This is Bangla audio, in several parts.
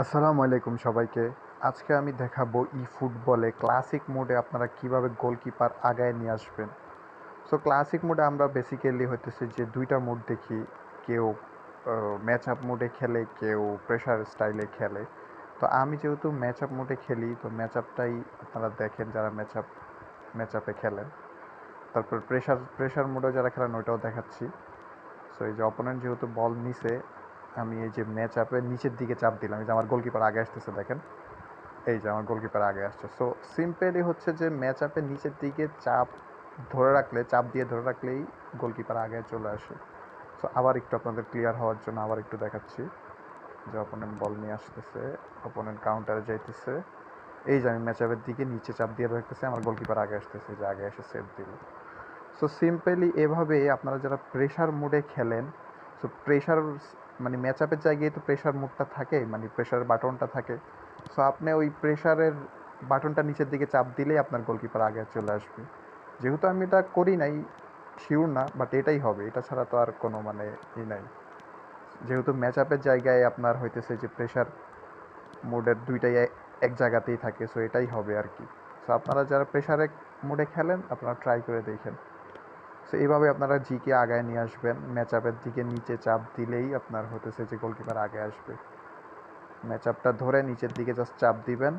আসসালামু আলাইকুম সবাইকে। আজকে আমি দেখাবো ই ফুটবলে ক্লাসিক মোডে আপনারা কীভাবে গোলকিপার আগায় নিয়ে আসবেন। সো ক্লাসিক মোডে আমরা বেসিক্যালি হইতেছে যে দুইটা মোড দেখি। কেউ ম্যাচ আপ মোডে খেলে, কেউ প্রেশার স্টাইলে খেলে। তো আমি যেহেতু ম্যাচ আপ মোডে খেলি, তো ম্যাচ আপটাই আপনারা দেখেন যারা ম্যাচ আপ ম্যাচ আপে খেলেন। তারপর প্রেশার প্রেশার মোডে যারা খেলেন, ওইটাও দেখাচ্ছি। সো এই যে অপোনেন্ট যেহেতু বল নিছে আমি এই যে ম্যাচ আপে নিচের দিকে চাপ দিলাম, এই যে আমার গোলকিপার আগে আসতেছে দেখেন। এই যে আমার গোলকিপার আগে আসছে। সো সিম্পলি হচ্ছে যে ম্যাচ আপে নিচের দিকে চাপ ধরে রাখলে, চাপ দিয়ে ধরে রাখলেই গোলকিপার আগে চলে আসে। সো আবার একটু আপনাদের ক্লিয়ার হওয়ার জন্য আবার একটু দেখাচ্ছি। যে অপোনেন্ট বল নিয়ে আসতেছে অপোনেন্ট কাউন্টারে যাইতেছে। এই যে আমি ম্যাচ আপের দিকে নিচে চাপ দিয়ে রাখতেছে, আমার গোলকিপার আগে আসতেছে যে আগে এসে সেভ দিল। সো সিম্পলি এভাবে আপনারা যারা প্রেশার মোডে খেলেন সো প্রেশার মানে ম্যাচ আপের জায়গায় তো প্রেশার মোডটা থাকে মানে প্রেশারের বাটনটা থাকে। সো আপনি ওই প্রেশারের বাটনটা নিচের দিকে চাপ দিলেই আপনার গোলকিপার আগে চলে আসবে। যেহেতু আমি এটা করি নাই শিওর না বাট এটাই হবে। এটা ছাড়া তো আর কোনো মানে ই নাই। যেহেতু ম্যাচ আপের জায়গায় আপনার হইতেছে যে প্রেশার মোডের দুইটাই এক জায়গাতেই থাকে সো এটাই হবে আর কি। সো আপনারা যারা প্রেশারে মোডে খেলেন, আপনারা ট্রাই করে দেখেন। সো এইভাবে আপনারা জিকে আগায় নিয়ে আসবেন। ম্যাচ আপের দিকে নিচে চাপ দিলেই আপনার হতেছে যে গোলকিপার আগে আসবে। ম্যাচ আপটা ধরে নিচের দিকে জাস্ট চাপ দিবেন।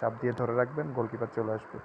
চাপ দিয়ে ধরে রাখবেন গোলকিপার চলে আসবে।